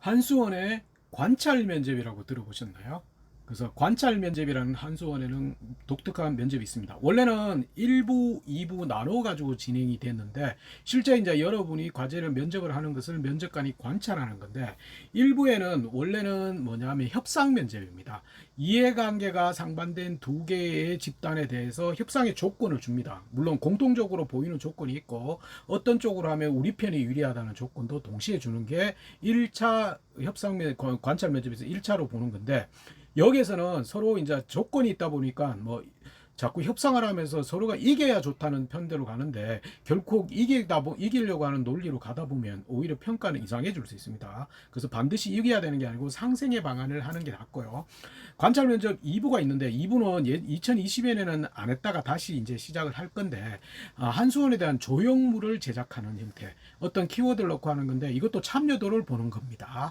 한수원의 관찰 면접이라고 들어보셨나요? 그래서 관찰 면접이라는 한수원에는 독특한 면접이 있습니다. 원래는 1부, 2부 나눠 가지고 진행이 됐는데 실제 이제 여러분이 과제를 면접을 하는 것을 면접관이 관찰하는 건데 1부에는 원래는 뭐냐면 협상 면접입니다. 이해관계가 상반된 두 개의 집단에 대해서 협상의 조건을 줍니다. 물론 공통적으로 보이는 조건이 있고 어떤 쪽으로 하면 우리 편이 유리하다는 조건도 동시에 주는 게 1차 협상 면 관찰 면접에서 1차로 보는 건데 여기에서는 서로 이제 조건이 있다 보니까 뭐 자꾸 협상을 하면서 서로가 이겨야 좋다는 편대로 가는데 결코 이기다 보 이기려고 하는 논리로 가다 보면 오히려 평가는 이상해질 수 있습니다. 그래서 반드시 이겨야 되는 게 아니고 상생의 방안을 하는 게 낫고요. 관찰 면접 2부가 있는데 2부는 2020년에는 안 했다가 다시 이제 시작을 할 건데 아, 한수원에 대한 조형물을 제작하는 형태 어떤 키워드를 넣고 하는 건데 이것도 참여도를 보는 겁니다.